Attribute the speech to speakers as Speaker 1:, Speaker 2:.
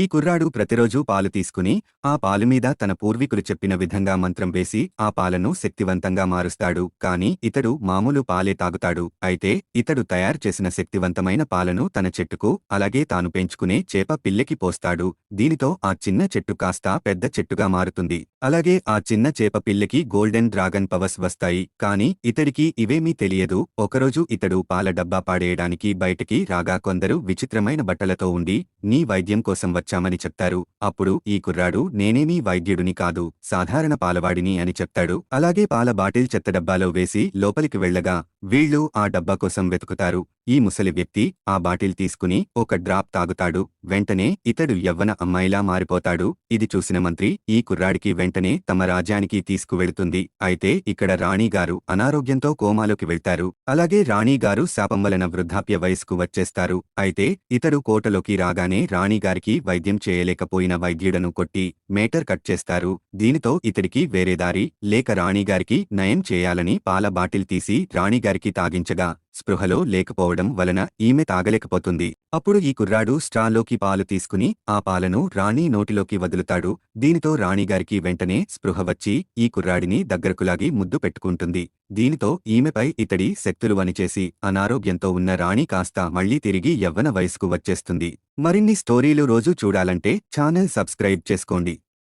Speaker 1: ఈ కుర్రాడు ప్రతిరోజూ పాలు తీసుకుని ఆ పాలు మీద తన పూర్వీకులు చెప్పిన విధంగా మంత్రం వేసి ఆ పాలను శక్తివంతంగా మారుస్తాడు. కాని ఇతడు మామూలు పాలే తాగుతాడు. అయితే ఇతడు తయారు చేసిన శక్తివంతమైన పాలను తన చెట్టుకు అలాగే తాను పెంచుకునే చేప పిల్లకి పోస్తాడు. దీనితో ఆ చిన్న చెట్టు కాస్త పెద్ద చెట్టుగా మారుతుంది. అలాగే ఆ చిన్న చేప పిల్లకి గోల్డెన్ డ్రాగన్ పవర్స్ వస్తాయి. కాని ఇతడికి ఇవేమీ తెలియదు. ఒకరోజు ఇతడు పాల డబ్బా పాడేయడానికి బయటికి రాగా కొందరు విచిత్రమైన బట్టలతో ఉండి నీ వైద్యం కోసం వచ్చామని చెప్తారు. అప్పుడు ఈ కుర్రాడు నేనేమీ వైద్యుడిని కాదు సాధారణ పాలవాడిని అని చెప్తాడు. అలాగే పాల బాటిల్ చెత్త డబ్బాలో వేసి లోపలికి వెళ్ళగా వీళ్ళు ఆ డబ్బా కోసం వెతుకుతారు. ఈ ముసలి వ్యక్తి ఆ బాటిల్ తీసుకుని ఒక డ్రాప్ తాగుతాడు. వెంటనే ఇతడు యవ్వన అమ్మాయిలా మారిపోతాడు. ఇది చూసిన మంత్రి ఈ కుర్రాడికి వెంటనే తమ రాజ్యానికి తీసుకువెళుతుంది. అయితే ఇక్కడ రాణిగారు అనారోగ్యంతో కోమాలోకి వెళ్తారు. అలాగే రాణిగారు శాపం వలన వృద్ధాప్య వయస్కు వచ్చేస్తారు. అయితే ఇతడు కోటలోకి రాగానే రాణిగారికి వైద్యం చేయలేకపోయిన వైద్యుడను కొట్టి మేటర్ కట్ చేస్తారు. దీనితో ఇతడికి వేరే దారి లేక రాణిగారికి నయం చేయాలని పాల బాటిల్ తీసి రాణిగారికి తాగించగా స్పృహలో లేకపోవడం వలన ఈమె తాగలేకపోతుంది. అప్పుడు ఈ కుర్రాడు స్ట్రాలోకి పాలు తీసుకుని ఆ పాలను రాణి నోటిలోకి వదులుతాడు. దీనితో రాణిగారికి వెంటనే స్పృహ వచ్చి ఈ కుర్రాడిని దగ్గరకులాగి ముద్దు పెట్టుకుంటుంది. దీనితో ఈమెపై ఇతడి శక్తులు వనిచేసి అనారోగ్యంతో ఉన్న రాణి కాస్త మళ్ళీ తిరిగి యవ్వన వయసుకు వచ్చేస్తుంది. మరిన్ని స్టోరీలు రోజు చూడాలంటే ఛానల్ సబ్స్క్రైబ్ చేసుకోండి.